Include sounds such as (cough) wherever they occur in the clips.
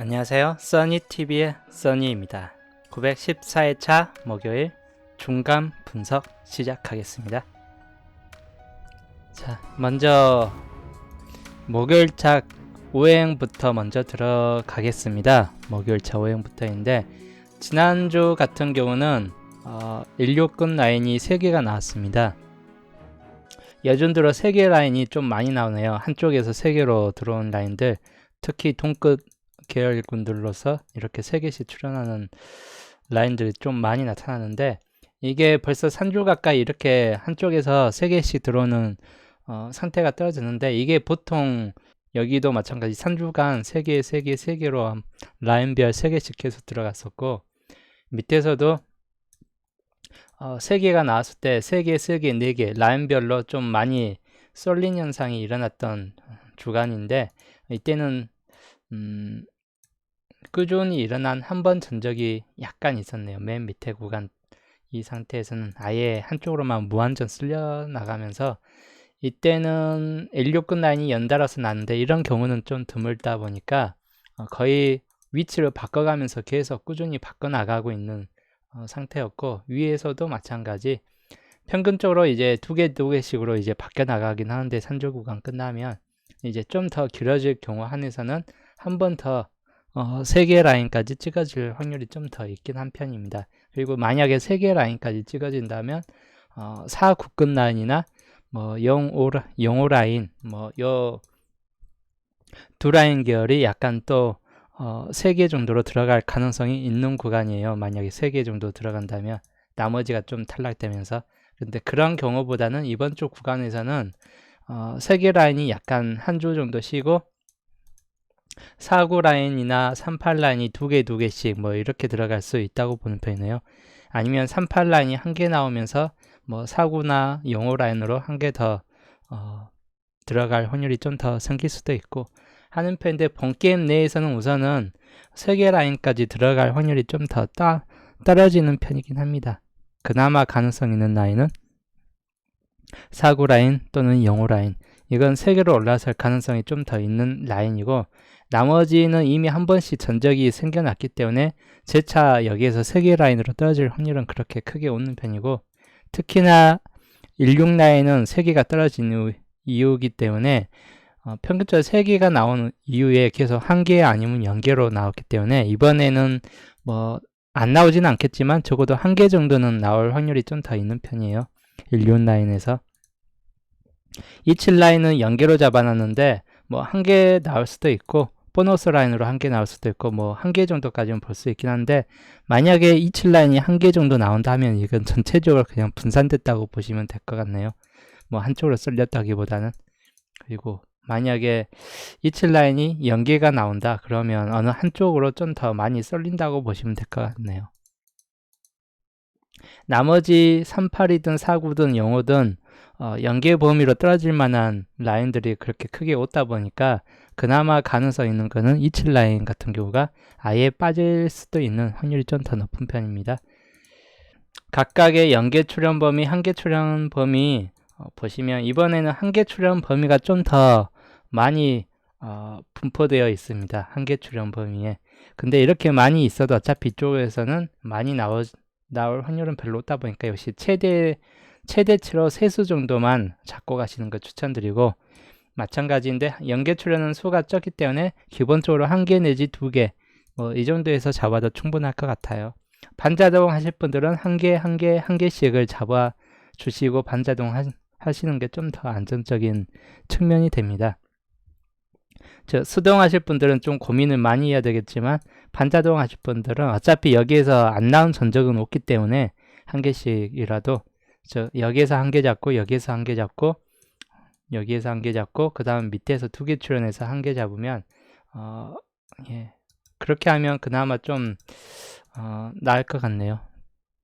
안녕하세요. 써니TV의 써니입니다. 914회차 목요일 중간 분석 시작하겠습니다. 자, 먼저 목요일차 오행부터 먼저 들어가겠습니다. 목요일차 오행부터인데 지난주 같은 경우는 어, 16근 라인이 3개가 나왔습니다. 예전 들어 3개 라인이 좀 많이 나오네요. 한쪽에서 3개로 들어온 라인들 특히 동끝 계열군들로서 이렇게 세 개씩 출연하는 라인들이 좀 많이 나타나는데 이게 벌써 3주 가까이 이렇게 한쪽에서 세 개씩 들어오는 어, 상태가 떨어지는데 이게 보통 여기도 마찬가지 3주간 3개, 3개, 3개로 라인별 3개씩 계속 들어갔었고 밑에서도 어, 3개가 나왔을 때 3개, 3개, 4개 라인별로 좀 많이 쏠린 현상이 일어났던 주간인데 이때는 음, 꾸준히 일어난 한 번 전적이 약간 있었네요. 맨 밑에 구간 이 상태에서는 아예 한쪽으로만 무한전 쓸려 나가면서 이때는 L6근 라인이 연달아서 나는데 이런 경우는 좀 드물다 보니까 어, 거의 위치를 바꿔가면서 계속 꾸준히 바꿔나가고 있는 어, 상태였고 위에서도 마찬가지 평균적으로 이제 두 개 두 개씩으로 이제 바뀌어 나가긴 하는데 산조 구간 끝나면 이제 좀 더 길어질 경우 한에서는 한 번 더 어, 3개 라인까지 찍어질 확률이 좀 더 있긴 한 편입니다. 그리고 만약에 3개 라인까지 찍어진다면 어, 4 국근 라인이나 뭐 0, 5, 0, 라인 뭐요 두 라인 계열이 약간 또 어, 3개 정도로 들어갈 가능성이 있는 구간이에요. 만약에 3개 정도 들어간다면 나머지가 좀 탈락되면서 근데 그런 경우보다는 이번 주 구간에서는 어, 3개 라인이 약간 한 주 정도 쉬고 4구 라인이나 38 라인이 두 개, 두 개씩 뭐 이렇게 들어갈 수 있다고 보는 편이네요. 아니면 38 라인이 한 개 나오면서 뭐 4구나 05 라인으로 한 개더 어, 들어갈 확률이 좀 더 생길 수도 있고 하는 편인데 본 게임 내에서는 우선은 3개 라인까지 들어갈 확률이 좀 더 떨어지는 편이긴 합니다. 그나마 가능성 있는 라인은 4구 라인 또는 05 라인 이건 3개로 올라설 가능성이 좀 더 있는 라인이고 나머지는 이미 한 번씩 전적이 생겨났기 때문에 재차 여기에서 세개 라인으로 떨어질 확률은 그렇게 크게 없는 편이고 특히나 16 라인은 세 개가 떨어진 이유이기 때문에 어, 평균적으로 세 개가 나오는 이후에 계속 한 개 아니면 0개로 나왔기 때문에 이번에는 뭐 안 나오지는 않겠지만 적어도 한 개 정도는 나올 확률이 좀 더 있는 편이에요. 16 라인에서 27 라인은 0개로 잡아놨는데 뭐 한 개 나올 수도 있고 보너스 라인으로 한 개 나올 수도 있고 뭐 한 개 정도까지는 볼 수 있긴 한데 만약에 27 라인이 한 개 정도 나온다면 이건 전체적으로 그냥 분산됐다고 보시면 될 것 같네요. 뭐 한쪽으로 쏠렸다기보다는 그리고 만약에 27 라인이 연계가 나온다 그러면 어느 한쪽으로 좀 더 많이 쏠린다고 보시면 될 것 같네요. 나머지 38이든 49든 05든 어, 연계 범위로 떨어질 만한 라인들이 그렇게 크게 없다 보니까 그나마 가능성 있는 거는 27 라인 같은 경우가 아예 빠질 수도 있는 확률이 좀 더 높은 편입니다. 각각의 연계 출현 범위, 한계 출현 범위 어, 보시면 이번에는 한계 출현 범위가 좀 더 많이 어, 분포되어 있습니다. 한계 출현 범위에. 근데 이렇게 많이 있어도 어차피 이쪽에서는 많이 나오, 나올 확률은 별로 없다 보니까 역시 최대 최대치로 세 수 정도만 잡고 가시는 걸 추천드리고 마찬가지인데 연계 출연은 수가 적기 때문에 기본적으로 한 개 내지 두 개 뭐 이 정도에서 잡아도 충분할 것 같아요. 반자동 하실 분들은 한 개, 한 개, 한 개씩을 잡아 주시고 반자동 하, 하시는 게 좀 더 안정적인 측면이 됩니다. 저 수동 하실 분들은 좀 고민을 많이 해야 되겠지만 반자동 하실 분들은 어차피 여기에서 안 나온 전적은 없기 때문에 한 개씩이라도 저 여기에서 한 개 잡고 여기에서 한 개 잡고 여기에서 한 개 잡고 그 다음 밑에서 두 개 출연해서 한 개 잡으면 어, 예. 그렇게 하면 그나마 좀 어, 나을 것 같네요.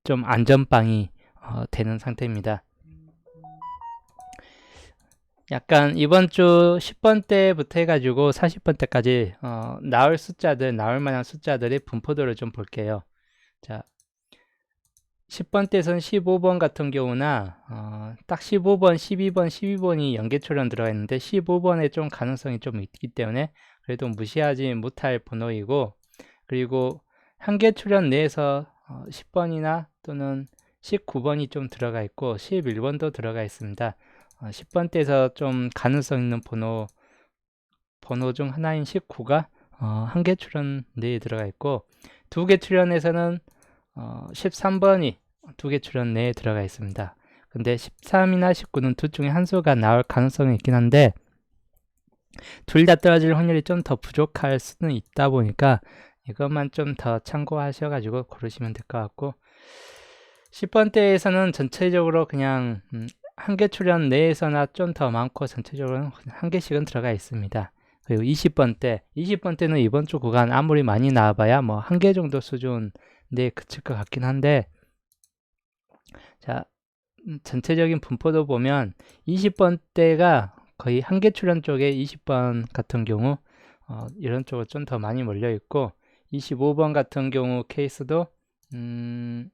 좀 안전빵이 어, 되는 상태입니다. 약간 이번 주 10번 때부터 해가지고 40번 때까지 어, 나올 숫자들, 나올 만한 숫자들의 분포도를 좀 볼게요. 자, 10번대에서는 15번 같은 경우나 어, 딱 15번, 12번, 12번이 연계 출연 들어가 있는데 15번에 좀 가능성이 좀 있기 때문에 그래도 무시하지 못할 번호이고 그리고 한계 출연 내에서 어, 10번이나 또는 19번이 좀 들어가 있고 11번도 들어가 있습니다. 어, 10번대에서 좀 가능성 있는 번호 번호 중 하나인 19가 어, 한개 출연 내에 들어가 있고 두 개 출연에서는 어, 13번이 두 개 출연 내에 들어가 있습니다. 근데 13이나 19는 둘 중에 한 수가 나올 가능성이 있긴 한데 둘 다 떨어질 확률이 좀 더 부족할 수는 있다 보니까 이것만 좀 더 참고하셔가지고 고르시면 될 것 같고 10번대에서는 전체적으로 그냥 음, 한개 출연 내에서나 좀 더 많고 전체적으로 한 개씩은 들어가 있습니다. 그리고 20번대, 20번대는 이번 주 구간 아무리 많이 나와봐야 뭐 한 개 정도 수준 내 그칠 것 같긴 한데 자 음, 전체적인 분포도 보면 20번대가 거의 한개 출연 쪽에 20번 같은 경우 어, 이런 쪽으로 좀더 많이 몰려 있고 25번 같은 경우 케이스도 음,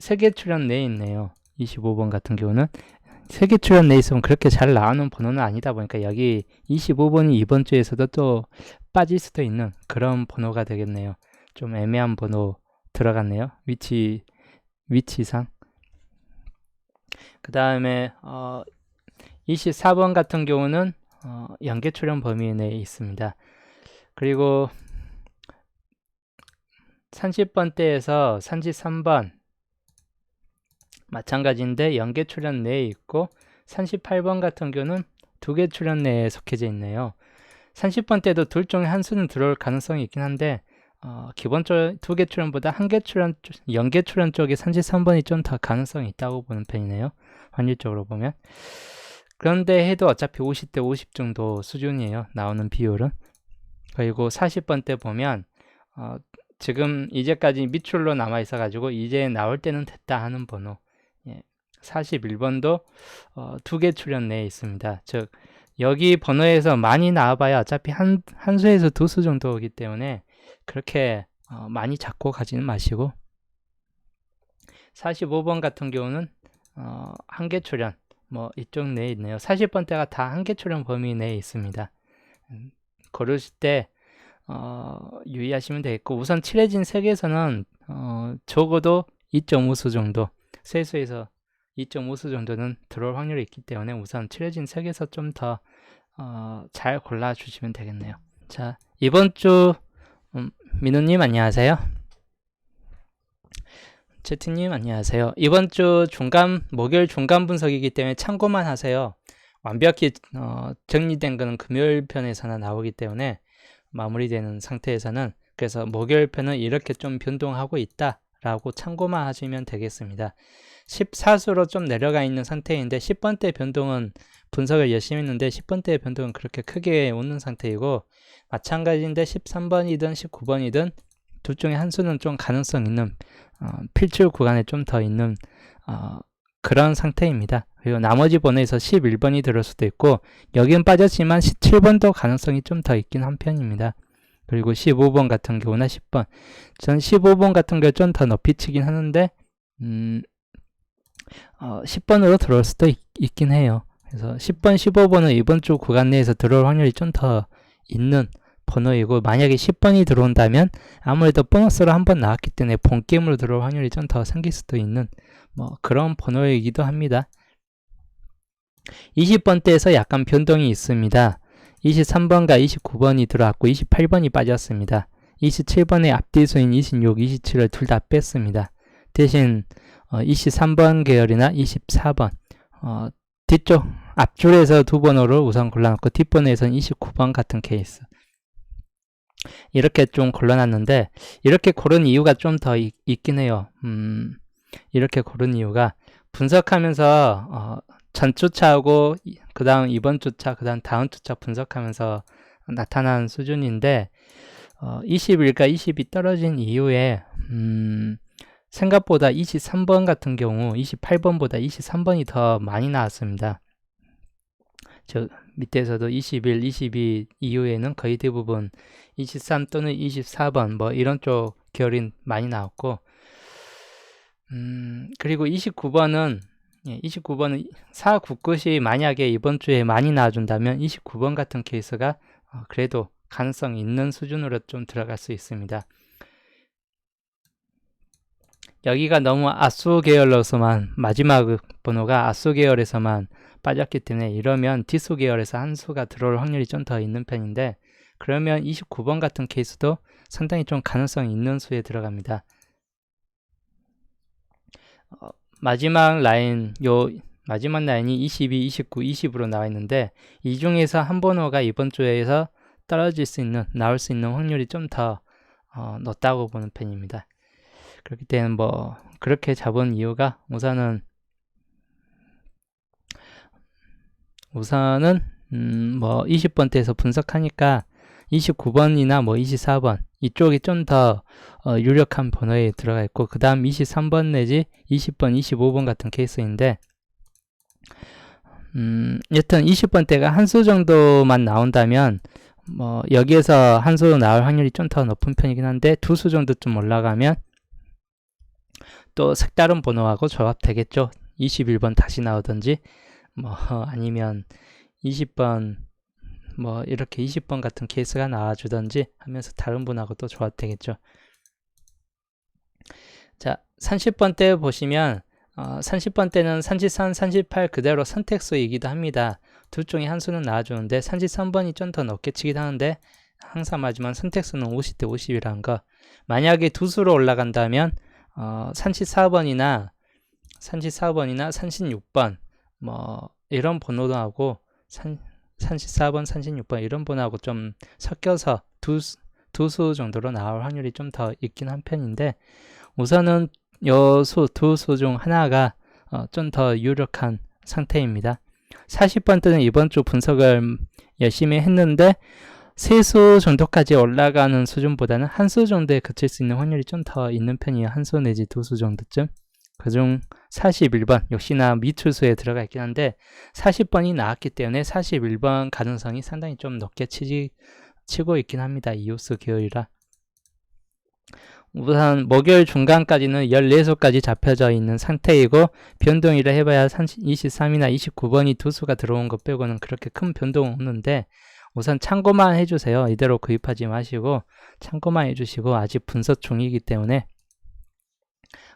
3개 출연 내에 있네요. 25번 같은 경우는 3개 출연 내에 있으면 그렇게 잘 나오는 번호는 아니다 보니까 여기 25번이 이번 주에서도 또 빠질 수도 있는 그런 번호가 되겠네요. 좀 애매한 번호 들어갔네요. 위치 위치상. 그 다음에 어, 24번 같은 경우는 어, 연계 출연 범위 내에 있습니다. 그리고 30번대에서 33번 마찬가지인데 연계 출연 내에 있고 38번 같은 경우는 두 개 출연 내에 속해져 있네요. 30번 때도 둘 중에 한 수는 들어올 가능성이 있긴 한데 어, 기본적으로 두 개 출연보다 한 개 출연, 연계 출연 쪽에 33번이 좀 더 가능성이 있다고 보는 편이네요. 확률적으로 보면. 그런데 해도 어차피 50대 50 정도 수준이에요. 나오는 비율은. 그리고 40번 때 보면 어, 지금 이제까지 밑줄로 남아 있어 가지고 이제 나올 때는 됐다 하는 번호 예, 41번도 어, 두개 출연 내에 있습니다. 즉 여기 번호에서 많이 나와봐야 어차피 한, 한 수에서 두 수 정도이기 때문에 그렇게 어, 많이 잡고 가지는 마시고 45번 같은 경우는 어, 한개 출연 뭐 이쪽 내에 있네요. 40번대가 다한개 출연 범위 내에 있습니다. 음, 고르실 때 어, 유의하시면 되겠고 우선 칠해진 색에서는 어, 적어도 2.5수 정도 세수에서 2.5수 정도는 들어올 확률이 있기 때문에 우선 칠해진 색에서 좀 더잘 어, 골라주시면 되겠네요. 자 이번 주 음, 민우님 안녕하세요. 채팅님 안녕하세요. 이번 주 중간 목요일 중간 분석이기 때문에 참고만 하세요. 완벽히 어, 정리된 거는 금요일 편에서나 나오기 때문에 마무리되는 상태에서는 그래서 목요일 편은 이렇게 좀 변동하고 있다 라고 참고만 하시면 되겠습니다. 14수로 좀 내려가 있는 상태인데 10번대 변동은 분석을 열심히 했는데 10번대 변동은 그렇게 크게 오는 상태이고 마찬가지인데 13번이든 19번이든 둘 중에 한 수는 좀 가능성 있는 어, 필출 구간에 좀 더 있는 어, 그런 상태입니다. 그리고 나머지 번호에서 11번이 들을 수도 있고 여기는 빠졌지만 17번도 가능성이 좀 더 있긴 한 편입니다. 그리고 15번 같은 경우나 10번 전 15번 같은 경우 좀 더 높이 치긴 하는데 음, 어, 10번으로 들어올 수도 있, 긴 해요. 그래서 10번, 15번은 이번 주 구간 내에서 들어올 확률이 좀 더 있는 번호이고 만약에 10번이 들어온다면 아무래도 보너스로 한 번 나왔기 때문에 본 게임으로 들어올 확률이 좀 더 생길 수도 있는 뭐 그런 번호이기도 합니다. 20번대에서 약간 변동이 있습니다. 23번과 29번이 들어왔고 28번이 빠졌습니다. 27번의 앞뒤 수인 26, 27을 둘 다 뺐습니다. 대신 어, 23번 계열이나 24번 어, 뒤쪽 앞줄에서 두 번호를 우선 골라놓고 뒷번호에서는 29번 같은 케이스 이렇게 좀 골라놨는데 이렇게 고른 이유가 좀 더 있긴 해요. 음, 이렇게 고른 이유가 분석하면서 어, 전 주차하고 그 다음 이번 주차 그 다음 다음 주차 분석하면서 나타난 수준인데 어, 21과 20이 떨어진 이후에 음, 생각보다 23번 같은 경우 28번보다 23번이 더 많이 나왔습니다. 저 밑에서도 21, 22 이후에는 거의 대부분 23 또는 24번 뭐 이런 쪽 계열이 많이 나왔고 음, 그리고 29번은 예, 29번은 4, 9끝이 만약에 이번 주에 많이 나와준다면 29번 같은 케이스가 어, 그래도 가능성이 있는 수준으로 좀 들어갈 수 있습니다. 여기가 너무 아수 계열로서만 마지막 번호가 아수 계열에서만 빠졌기 때문에 이러면 디수 계열에서 한 수가 들어올 확률이 좀 더 있는 편인데 그러면 29번 같은 케이스도 상당히 좀 가능성이 있는 수에 들어갑니다. 어, 마지막 라인 요 마지막 라인이 22, 29, 20으로 나와 있는데 이 중에서 한 번호가 이번 주에서 떨어질 수 있는 나올 수 있는 확률이 좀더 어, 높다고 보는 편입니다. 그렇기 때문에 뭐 그렇게 잡은 이유가 우선은 우선은 음, 뭐 20번대에서 분석하니까 29번이나 뭐 24번 이쪽이 좀더 어, 유력한 번호에 들어가 있고 그 다음 23번 내지 20번, 25번 같은 케이스인데 음, 여튼 20번대가 한 수 정도만 나온다면 뭐 여기에서 한 수 나올 확률이 좀 더 높은 편이긴 한데 두 수 정도 좀 올라가면 또 색다른 번호하고 조합되겠죠. 21번 다시 나오든지 뭐 아니면 20번 뭐 이렇게 20번 같은 케이스가 나와주든지 하면서 다른 분하고 또 조합되겠죠. 자, 30번 때 보시면 어, 30번 때는 33, 38 그대로 선택수이기도 합니다. 둘 중에 한 수는 나와주는데 33번이 좀 더 높게 치긴 하는데 항상 말지만 선택수는 50대 50이라는 거. 만약에 두 수로 올라간다면 어, 34번이나 34번이나 36번 뭐 이런 번호도 하고 34번, 36번 이런 번호하고 좀 섞여서 두, 두 수 정도로 나올 확률이 좀 더 있긴 한 편인데 우선은 요수 두 수 중 하나가 어, 좀 더 유력한 상태입니다. 40번 때는 이번 주 분석을 열심히 했는데 세 수 정도까지 올라가는 수준보다는 한 수 정도에 그칠 수 있는 확률이 좀 더 있는 편이에요. 한 수 내지 두 수 정도쯤. 그중 41번 역시나 미투수에 들어가 있긴 한데 40번이 나왔기 때문에 41번 가능성이 상당히 좀 높게 치지, 치고 있긴 합니다. 이오스 계열이라. 우선 목요일 중간까지는 14수까지 잡혀져 있는 상태이고 변동이라 해봐야 23이나 29번이 두 수가 들어온 것 빼고는 그렇게 큰 변동 없는데 우선 참고만 해주세요. 이대로 구입하지 마시고 참고만 해주시고 아직 분석 중이기 때문에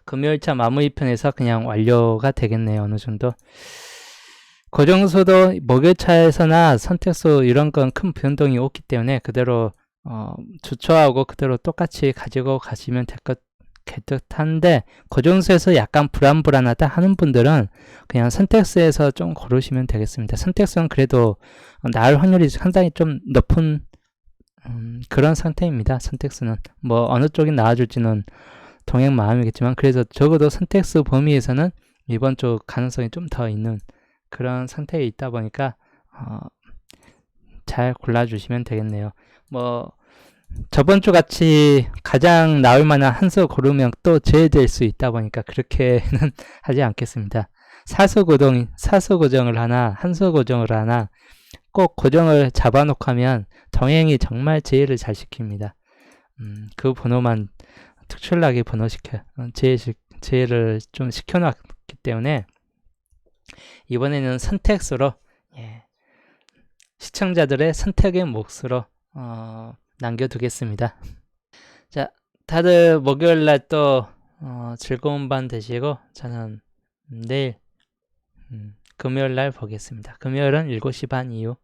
금요일차 마무리편에서 그냥 완료가 되겠네요. 어느 정도. 고정수도 목요일차에서나 선택수 이런 건 큰 변동이 없기 때문에 그대로 어, 주초하고 그대로 똑같이 가지고 가시면 될것 듯한데 고정수에서 약간 불안불안하다 하는 분들은 그냥 선택수에서 좀 고르시면 되겠습니다. 선택수는 그래도 나을 확률이 상당히 좀 높은 음, 그런 상태입니다. 선택수는 뭐 어느 쪽이 나아줄지는 동행 마음이겠지만 그래서 적어도 선택수 범위에서는 이번 주 가능성이 좀 더 있는 그런 상태에 있다 보니까 어, 잘 골라주시면 되겠네요. 뭐 저번 주 같이 가장 나올 만한 한 수 고르면 또 제외될 수 있다 보니까 그렇게는 (laughs) 하지 않겠습니다. 사수 고정, 사수 고정을 하나, 한수 고정을 하나 꼭 고정을 잡아놓고 하면 동행이 정말 제외를 잘 시킵니다. 음, 그 번호만 특출나게 번호시켜 제외, 제외를 좀 시켜놨기 때문에 이번에는 선택수로 예, 시청자들의 선택의 몫으로 어, 남겨두겠습니다. 자, 다들 목요일 날 또 어, 즐거운 밤 되시고 저는 내일 음, 금요일 날 보겠습니다. 금요일은 7시 반 이후